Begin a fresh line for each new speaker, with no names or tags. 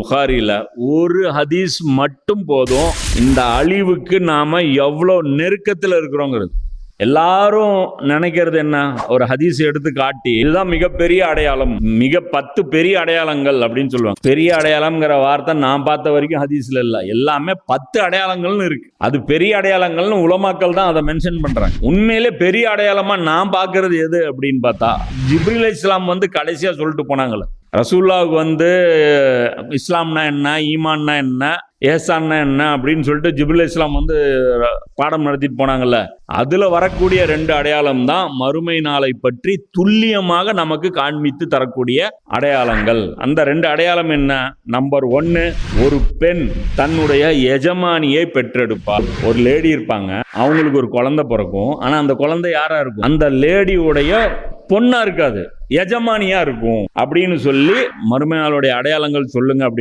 புகாரியில் ஒரு ஹதீஸ் மட்டும் போதும். இந்த அழிவுக்கு நாம எவ்வளோ நெருக்கத்தில் இருக்கிறோங்கிறது. எல்லாரும் நினைக்கிறது என்ன? ஒரு ஹதீஸ் எடுத்து காட்டி. இதுதான் மிகப்பெரிய அடையாளம். மிக பத்து பெரிய அடையாளங்கள் அப்படின்னு சொல்லுவாங்க. பெரிய அடையாளம்ங்கிற வார்த்தை நான் பார்த்த வரைக்கும் ஹதீஸ்ல இல்லை. எல்லாமே பத்து அடையாளங்கள்னு இருக்கு. அது பெரிய அடையாளங்கள்னு உலமாக்கள் தான் அதை மென்ஷன் பண்றாங்க. உண்மையிலே பெரிய அடையாளமா நான் பார்க்கறது எது அப்படின்னு பார்த்தா ஜிப்ரில் இஸ்லாம் வந்து கடைசியா சொல்லிட்டு போனாங்களே ரசூல்லாவுக்கு வந்து இஸ்லாம்னா என்ன ஈமான்னா என்ன ஏசான்னா என்ன அப்படின்னு சொல்லிட்டு ஜிபுல் இஸ்லாம் வந்து பாடம் நடத்திட்டு போனாங்கல்ல. அதில் வரக்கூடிய ரெண்டு அடையாளம் தான் மறுமை நாளை பற்றி துல்லியமாக நமக்கு காண்பித்து தரக்கூடிய அடையாளங்கள். அந்த ரெண்டு அடையாளம் என்ன? நம்பர் ஒன்னு ஒரு பெண் தன்னுடைய எஜமானியை பெற்றெடுப்பாள் ஒரு லேடி இருப்பாங்க. அவங்களுக்கு ஒரு குழந்தை பிறக்கும். ஆனால் அந்த குழந்தை யாராக இருக்கும்? அந்த லேடியுடைய பொண்ணா இருக்காது. எஜமானியா இருக்கும். அப்படின்னு சொல்லி மறுமையாளுடைய அடையாளங்கள் சொல்லுங்க அப்படின்னு